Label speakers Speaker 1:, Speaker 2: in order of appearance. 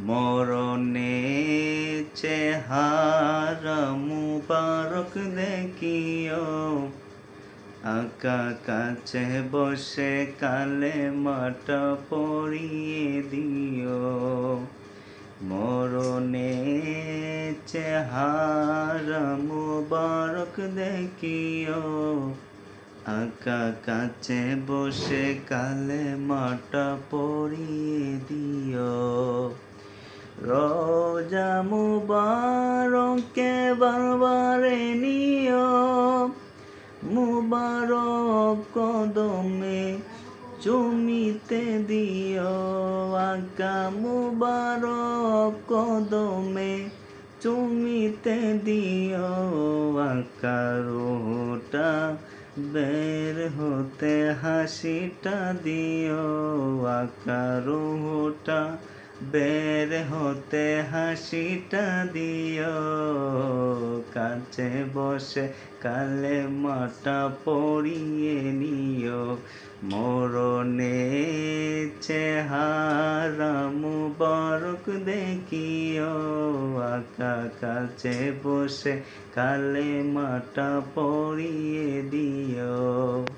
Speaker 1: মরণে চেহারা মুবারক দেখিও। আকা কাছে বসে কালে মাটা পড়িয়ে দিও। মরণে চেহারা মুবারক দেখিও। আকা কাছে বসে কালে মাটা পড়িয়ে দিও। রোজা মুবারকে বারবারে নিও। মুবারক কদমে চুমিতে দিও। আকা মুবারক কদমে চুমিতে দিও। আকা রোহটা বের হতে হাসিটা দিও। আকা বের হতে হাসিটা দিও। কাছে বসে কালে মাটা পড়িয়ে নিও। মরণে চেহারা মুবারক দেখিও। আকা কাছে বসে কালে মাটা পড়িয়ে দিও।